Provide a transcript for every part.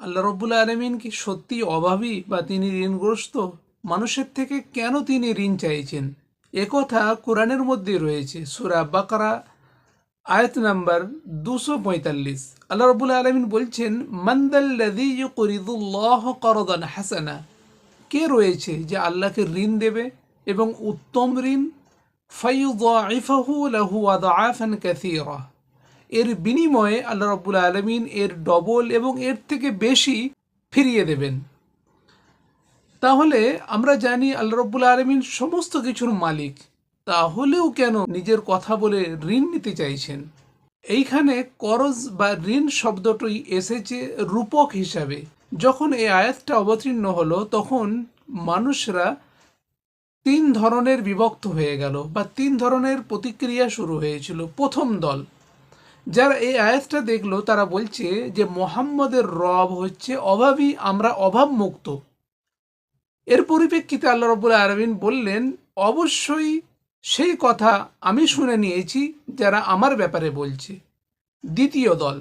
আল্লাহ রব্বুল আলমিন কি সত্যি অভাবী বা তিনি ঋণগ্রস্ত? মানুষের থেকে কেন তিনি ঋণ চাইছেন? একথা কোরআনের মধ্যে রয়েছে। সুরা বাকারা, আয়াত নাম্বার দুশো পঁয়তাল্লিশ। আল্লাহ রবুল্লা আলমিন বলছেন মন্দাল্লাদি করিদুল্লাহ করদান হাসানা। কে রয়েছে যে আল্লাহকে ঋণ দেবে এবং উত্তম ঋণ? ফাইফাহু লাহু আদাফান ক্যাথিরা এর বিনিময়ে আল্লাহ রব্বুল আলমিন এর ডবল এবং এর থেকে বেশি ফিরিয়ে দেবেন। তাহলে আমরা জানি আল্লাহ রব্বুল আলমিন সমস্ত কিছুর মালিক। তাহলেও কেন নিজের কথা বলে ঋণ নিতে চাইছেন? এইখানে করজ বা ঋণ শব্দটি এসেছে রূপক হিসাবে। যখন এই আয়াতটা অবতীর্ণ হলো, তখন মানুষরা তিন ধরনের বিভক্ত হয়ে গেল বা তিন ধরনের প্রতিক্রিয়া শুরু হয়েছিল। প্রথম দল যারা এই আয়াতটা দেখল, তারা বলছে যে মোহাম্মদের রব হচ্ছে অভাবী, আমরা অভাব মুক্ত এর পরিপ্রেক্ষিতে আল্লাহ রবুল্লা আরবিন বললেন, অবশ্যই সেই কথা আমি শুনে নিয়েছি যারা আমার ব্যাপারে বলছে। দ্বিতীয় দল,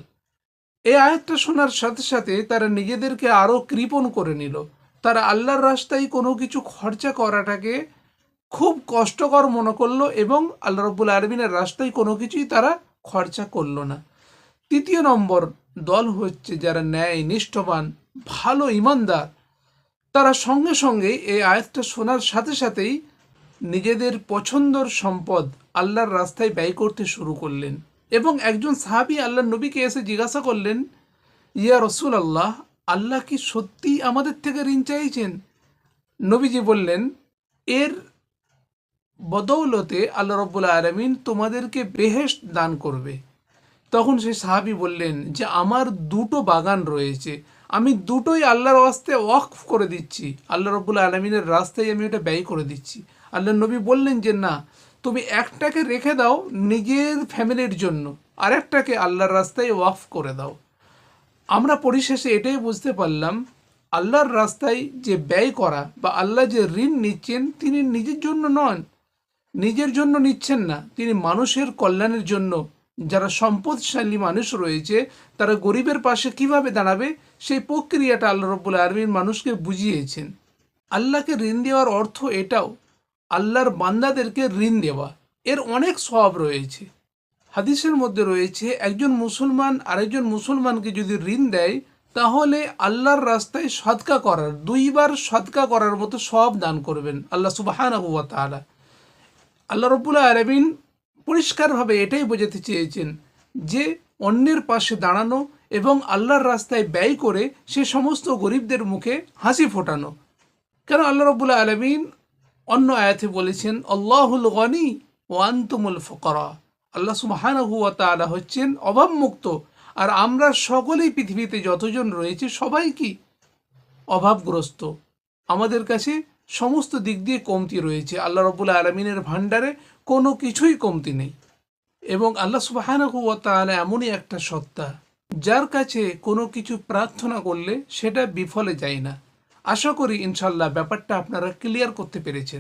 এই আয়াতটা শোনার সাথে সাথে তারা নিজেদেরকে আরও কৃপণ করে নিল। তারা আল্লাহর রাস্তায় কোনো কিছু খরচা করাটাকে খুব কষ্টকর মনে করল এবং আল্লাহ রব্বুল আরবিনের রাস্তায় কোনো কিছুই তারা খরচা করল না। তৃতীয় নম্বর দল হচ্ছে যারা ন্যায়, নিষ্ঠবান, ভালো ইমানদার। তারা সঙ্গে সঙ্গে এই আয়াতটা শোনার সাথে সাথেই নিজেদের পছন্দর সম্পদ আল্লাহর রাস্তায় ব্যয় করতে শুরু করলেন এবং একজন সাহাবি আল্লাহ নবীকে এসে জিজ্ঞাসা করলেন, ইয়া রসুল আল্লাহ আল্লাহ কি সত্যি আমাদের থেকে ঋণ চাইছেন? নবীজি বললেন, এর বদৌলতে আল্লাহ রব্বুল্লা আলমিন তোমাদেরকে বেহেস্ট দান করবে। তখন সেই সাহাবি বললেন যে, আমার দুটো বাগান রয়েছে। আমি দুটোই আল্লাহর রাস্তায় ওয়াকফ করে দিচ্ছি। আল্লাহ রব্বুল্লা আলমিনের রাস্তায় আমি এটা ব্যয় করে দিচ্ছি। আল্লাহ নবী বললেন যে, না, তুমি একটাকে রেখে দাও নিজের ফ্যামিলির জন্য। আরেকটাকে আল্লাহর রাস্তায় ওয়াকফ করে দাও। আমরা পরিশেষে এটাই বুঝতে পারলাম, আল্লাহর রাস্তায় যে ব্যয় করা বা আল্লাহ যে ঋণ নিচ্ছেন, তিনি নিজের জন্য নন। নিজের জন্য নিচ্ছেন না। তিনি মানুষের কল্যাণের জন্য যারা সম্পদশালী মানুষ রয়েছে, তারা গরিবের পাশে কীভাবে দাঁড়াবে? সেই প্রক্রিয়াটা আল্লাহ রব্বুল আরবিন মানুষকে বুঝিয়েছেন। আল্লাহকে ঋণ দেওয়ার অর্থ এটাও, আল্লাহর বান্দাদেরকে ঋণ দেওয়া। এর অনেক সব রয়েছে। হাদিসের মধ্যে রয়েছে, একজন মুসলমান আরেকজন মুসলমানকে যদি ঋণ দেয়, তাহলে আল্লাহর রাস্তায় সদকা করার, দুইবার সদকা করার মতো সব দান করবেন আল্লাহ সুবাহান তাআলা। আল্লাহ রব্বুল্লাহ আলমিন পরিষ্কারভাবে এটাই বোঝাতে চেয়েছেন যে অন্যের পাশে দাঁড়ানো এবং আল্লাহর রাস্তায় ব্যয় করে সে সমস্ত গরিবদের মুখে হাসি ফোটানো। কেন আল্লাহ রব্বুল্লাহ আলমিন অন্য আয়াতে বলেছেন, আল্লাহুল গনি ওয়ান্তুমুল ফকরা আল্লাহ সুবাহানহু তাআলা হচ্ছেন অভাবমুক্ত। আর আমরা সকলেই পৃথিবীতে যতজন রয়েছে সবাই কি? অভাবগ্রস্ত। আমাদের কাছে সমস্ত দিক দিয়ে কমতি রয়েছে। আল্লাহ রবুল্লা আলমিনের ভাণ্ডারে কোনো কিছুই কমতি নেই। এবং আল্লাহ সুবাহানহু তাহলে এমনই একটা সত্তা, যার কাছে কোনো কিছু প্রার্থনা করলে সেটা বিফলে যায় না। আশা করি ইনশাল্লাহ ব্যাপারটা আপনারা ক্লিয়ার করতে পেরেছেন।